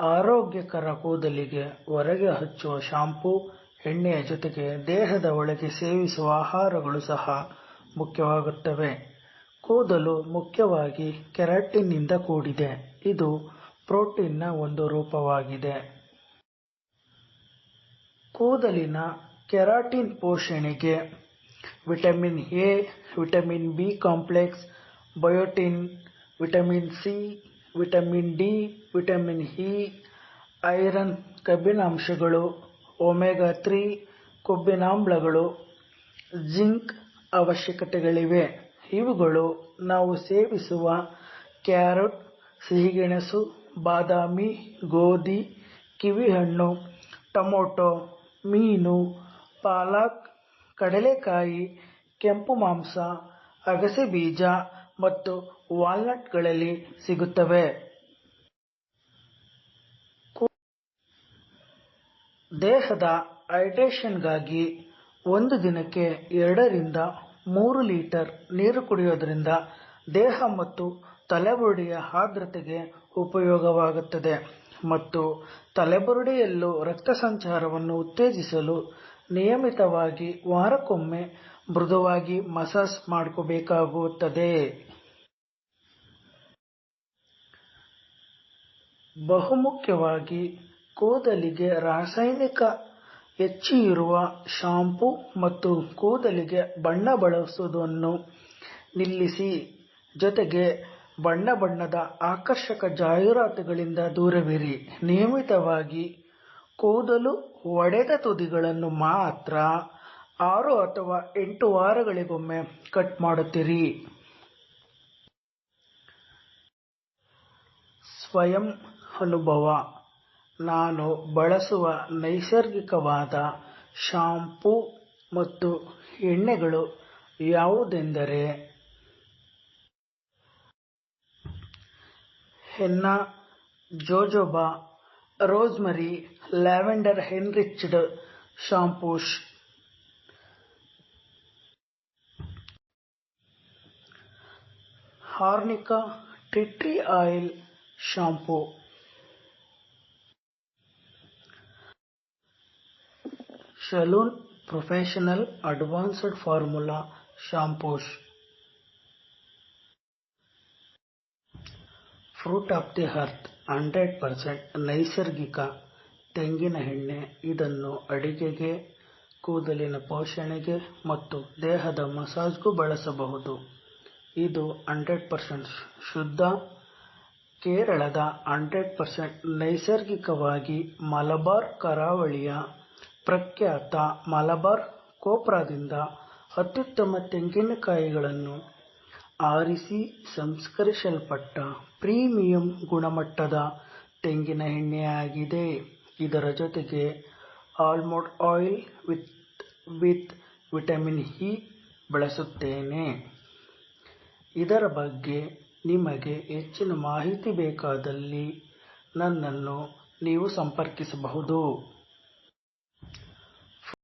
ಆರೋಗ್ಯಕರ ಕೂದಲಿಗೆ ಹೊರಗೆ ಹಚ್ಚುವ ಶಾಂಪೂ, ಎಣ್ಣೆಯ ಜೊತೆಗೆ ದೇಹದ ಒಳಗೆ ಸೇವಿಸುವ ಆಹಾರಗಳು ಸಹ ಮುಖ್ಯವಾಗುತ್ತವೆ. ಕೂದಲು ಮುಖ್ಯವಾಗಿ ಕೆರಾಟಿನ್ನಿಂದ ಕೂಡಿದೆ. ಇದು ಪ್ರೋಟೀನ್ನ ಒಂದು ರೂಪವಾಗಿದೆ. ಕೂದಲಿನ keratin ಪೋಷಣೆಗೆ vitamin A, vitamin B complex, biotin, vitamin C vitamin D, vitamin E, iron ಕಬ್ಬಿಣಾಂಶಗಳು omega three ಕೊಬ್ಬಿನಾಮ್ಲಗಳು ಜಿಂಕ್ ಅವಶ್ಯಕತೆಗಳಿವೆ. ಇವುಗಳು ನಾವು ಸೇವಿಸುವ ಕ್ಯಾರೆಟ್, ಸಿಹಿಗೆಣಸು, ಬಾದಾಮಿ, ಗೋಧಿ, ಕಿವಿಹಣ್ಣು, ಟೊಮೊಟೊ, ಮೀನು, ಪಾಲಕ್, ಕಡಲೆಕಾಯಿ, ಕೆಂಪು ಮಾಂಸ, ಅಗಸೆ ಬೀಜ ಮತ್ತು ವಾಲ್ನಟ್ಗಳಲ್ಲಿ ಸಿಗುತ್ತವೆ. ದೇಹದ ಹೈಡ್ರೇಷನ್ಗಾಗಿ ಒಂದು ದಿನಕ್ಕೆ ಎರಡರಿಂದ ಮೂರು ಲೀಟರ್ ನೀರು ಕುಡಿಯೋದ್ರಿಂದ ದೇಹ ಮತ್ತು ತಲೆಬುರುಡೆಯ ಆರ್ದ್ರತೆಗೆ ಉಪಯೋಗವಾಗುತ್ತದೆ ಮತ್ತು ತಲೆಬುರುಡೆಯಲ್ಲೂ ರಕ್ತ ಸಂಚಾರವನ್ನು ಉತ್ತೇಜಿಸಲು ನಿಯಮಿತವಾಗಿ ವಾರಕ್ಕೊಮ್ಮೆ ಮೃದುವಾಗಿ ಮಸಾಜ್ ಮಾಡ್ಕೋಬೇಕಾಗುತ್ತದೆ. ಬಹುಮುಖ್ಯವಾಗಿ ಕೂದಲಿಗೆ ರಾಸಾಯನಿಕ ಹೆಚ್ಚು ಇರುವ ಶಾಂಪೂ ಮತ್ತು ಕೂದಲಿಗೆ ಬಣ್ಣ ಬಳಸುವುದನ್ನು ನಿಲ್ಲಿಸಿ, ಜೊತೆಗೆ ಬಣ್ಣ ಬಣ್ಣದ ಆಕರ್ಷಕ ಜಾಹೀರಾತುಗಳಿಂದ ದೂರವಿರಿ. ನಿಯಮಿತವಾಗಿ ಕೂದಲು ಒಡೆದ ತುದಿಗಳನ್ನು ಮಾತ್ರ ಆರು ಅಥವಾ ಎಂಟು ವಾರಗಳಿಗೊಮ್ಮೆ ಕಟ್ ಮಾಡುತ್ತಿರಿ. ಸ್ವಯಂ ಅನುಭವ. ನಾನು ಬಳಸುವ ನೈಸರ್ಗಿಕವಾದ ಶಾಂಪೂ ಮತ್ತು ಎಣ್ಣೆಗಳು ಯಾವುದೆಂದರೆ henna, jojoba, rosemary, lavender enriched shampoos. Arnica tea tree tree oil shampoo. Salon professional advanced formula shampoos fruit of the earth hundred percent ನೈಸರ್ಗಿಕ ತೆಂಗಿನ ಎಣ್ಣೆ. ಇದನ್ನು ಅಡಿಗೆಗೆ, ಕೂದಲಿನ ಪೋಷಣೆಗೆ ಮತ್ತು ದೇಹದ ಮಸಾಜ್ಗೂ ಬಳಸಬಹುದು. ಇದು ಹಂಡ್ರೆಡ್ ಪರ್ಸೆಂಟ್ ಶುದ್ಧ. ಕೇರಳದ ಹಂಡ್ರೆಡ್ ಪರ್ಸೆಂಟ್ ನೈಸರ್ಗಿಕವಾಗಿ ಮಲಬಾರ್ ಕರಾವಳಿಯ ಪ್ರಖ್ಯಾತ ಮಲಬಾರ್ ಕೋಪ್ರಾದಿಂದ ಅತ್ಯುತ್ತಮ ತೆಂಗಿನಕಾಯಿಗಳನ್ನು ಆರಿಸಿ ಸಂಸ್ಕರಿಸಲ್ಪಟ್ಟ ಪ್ರೀಮಿಯಂ ಗುಣಮಟ್ಟದ ತೆಂಗಿನ ಎಣ್ಣೆಯಾಗಿದೆ. ಇದರ ಜೊತೆಗೆ almond oil with vitamin E ಬಳಸುತ್ತೇನೆ. ಇದರ ಬಗ್ಗೆ ನಿಮಗೆ ಹೆಚ್ಚಿನ ಮಾಹಿತಿ ಬೇಕಾದಲ್ಲಿ ನನ್ನನ್ನು ನೀವು ಸಂಪರ್ಕಿಸಬಹುದು.